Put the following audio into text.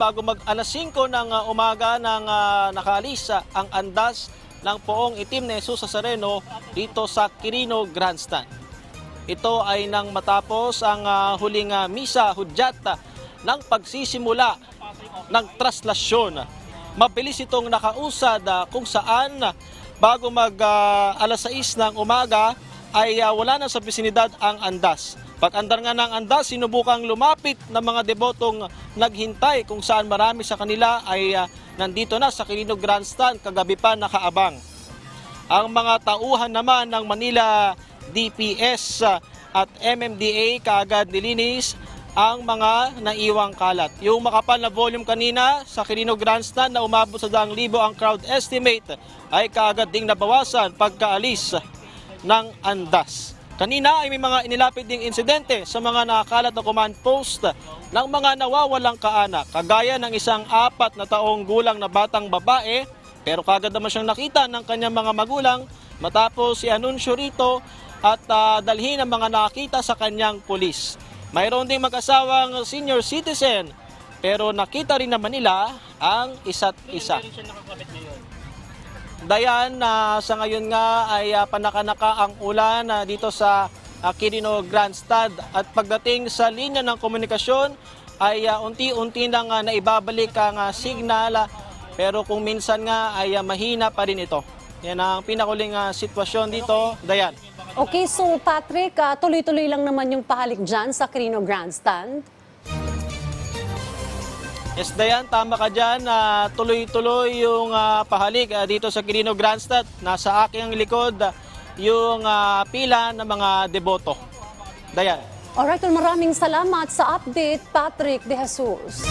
bago mag alas 5 ng ah, umaga ng uh, nakaalis ang andas ng poong itim na Jesus Nazareno dito sa Quirino Grandstand. Ito ay nang matapos ang ah, huling ah, misa hudyata ng pagsisimula ng traslasyon. Mabilis itong nakausad ah, kung saan bago mag ah, alas 6 ng umaga ay ah, wala na sa bisinidad ang andas. Pag andar nga ng andas, sinubukang lumapit ng mga debotong naghintay kung saan marami sa kanila ay ah, nandito na sa Quirino Grandstand kagabi pa nakaabang. Ang mga tauhan naman ng Manila DPS uh, at MMDA kaagad nilinis ang mga naiwang kalat. Yung makapal na volume kanina sa Quirino Grandstand na umabot sa daang libo ang crowd estimate ay kaagad ding nabawasan pagkaalis ng andas. Kanina ay may mga inilapit ding insidente sa mga nakakalat na command post ng mga nawawalang kaanak. Kagaya ng isang apat na taong gulang na batang babae pero kagad naman siyang nakita ng kanyang mga magulang matapos i-anunsyo rito at ah, dalhin ang mga nakita sa kanyang pulis. Mayroon ding mag-asawang senior citizen pero nakita rin naman nila ang isa't isa. Dayan, na sa ngayon nga ay ah, panakanaka ang ulan ah, dito sa uh, Quirino Grandstand at pagdating sa linya ng komunikasyon ay ah, unti-unti nang ah, naibabalik ang ah, signal ah, pero kung minsan nga ay ah, mahina pa rin ito. Yan ang pinakuling ah, sitwasyon dito, Dayan. Okay, so Patrick, ah, tuloy-tuloy lang naman yung pahalik dyan sa Crino Grandstand. Yes, Dayan, tama ka dyan. na tuloy-tuloy yung ah, pahalik ah, dito sa Quirino Grandstand. Nasa aking likod ah, yung ah, pila ng mga deboto. Dayan. Alright, well, maraming salamat sa update, Patrick De Jesus.